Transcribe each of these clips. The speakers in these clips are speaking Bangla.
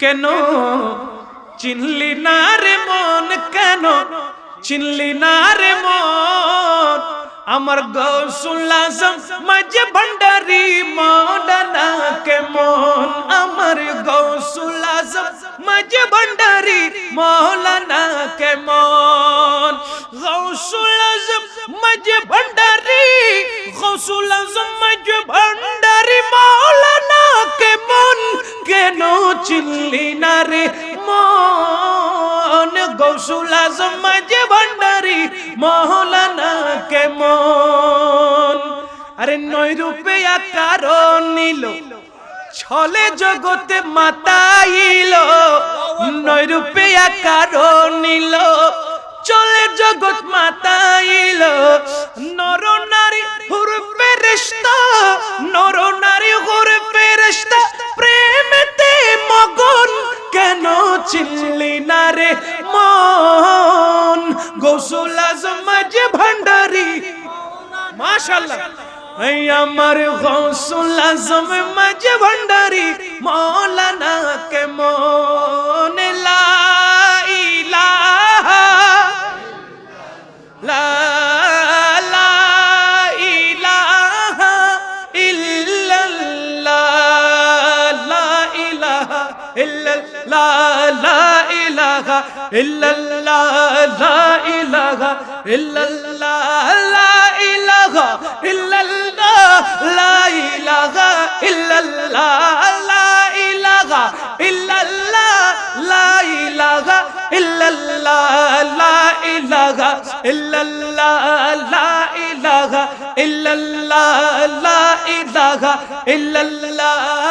কেন? চিনলি না রে মন কেন? চিনলি না রে মন? আমার গৌসুল আজম, মাঝে ভণ্ডারি মডানা কে মন আমার গৌসুল আজম, মাঝে ভণ্ডারি মৌলানা কে মন গৌসুল আজম, মাঝে চিনলি না রে, মন গৌসুল আজম মাঝে ভণ্ডারি মৌলানা কে মন আরে নয় রূপে আকার নিল, ছলে জগতে মাতাইল নয় রূপে আকার নিল চলে জগৎ মাতাইল চিনলি না রে মন গৌসুল আজম যে ভান্ডারি মাশাআল্লাহ এই আমার গৌসুল আজম মাঝে ভান্ডারি মৌলানা কে إلا لا لا إله إلا لا لا إله إلا لا لا إله إلا لا لا إله إلا لا لا إله إلا لا لا إله إلا لا لا إله إلا لا لا إله إلا لا لا إله إلا الله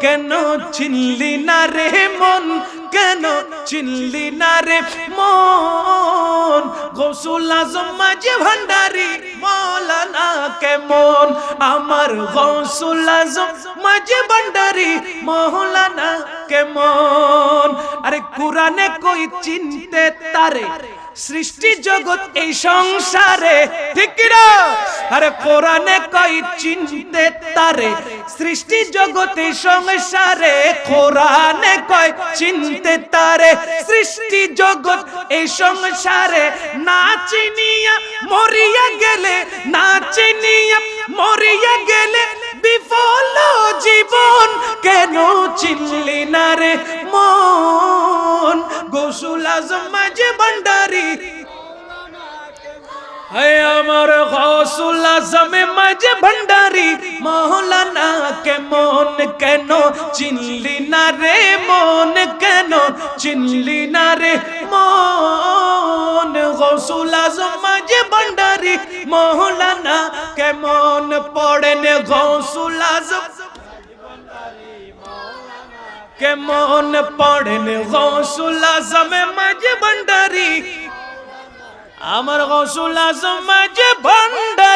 কেন চিনলি না রে মন? কেন চিনলি না রে মন? গৌসুল আজম মাঝে ভান্ডারি মৌলানা কেমন? আমার গৌসুল আজম মাঝে ভান্ডারি মৌলানা কেমন? আরে কোরআনে কই চিনতে তারে? সৃষ্টি জগৎ এই সংসারে, ঠিক আরে কোরআনে কই চিনতে তারে, সৃষ্টি জগৎ এই সংসারে, কোরআনে কই চিনতে তারে, সৃষ্টি জগৎ এই সংসারে, না চিনিয়া মরিয়া গেলে, না চিনিয়া মরিয়া গেলে বিফল জীবন, কেন চিনলি না রে মন? গোসুল আজম মাঝে ভান্ডারি। है আমার গৌসুল আজমে মাঝে ভান্ডারি। মৌলানা কে মন কেন চিনলি না রে, মন কেন চিনলি না রে? মন গৌসুল আজম মাঝে ভান্ডারি। মৌলানা কে মন পড়েন গৌসুল আজম? কেমন পড়েন গৌসুল আজমে মাঝে ভান্ডারি আমার গৌসুল আজম মাঝে ভান্ডারি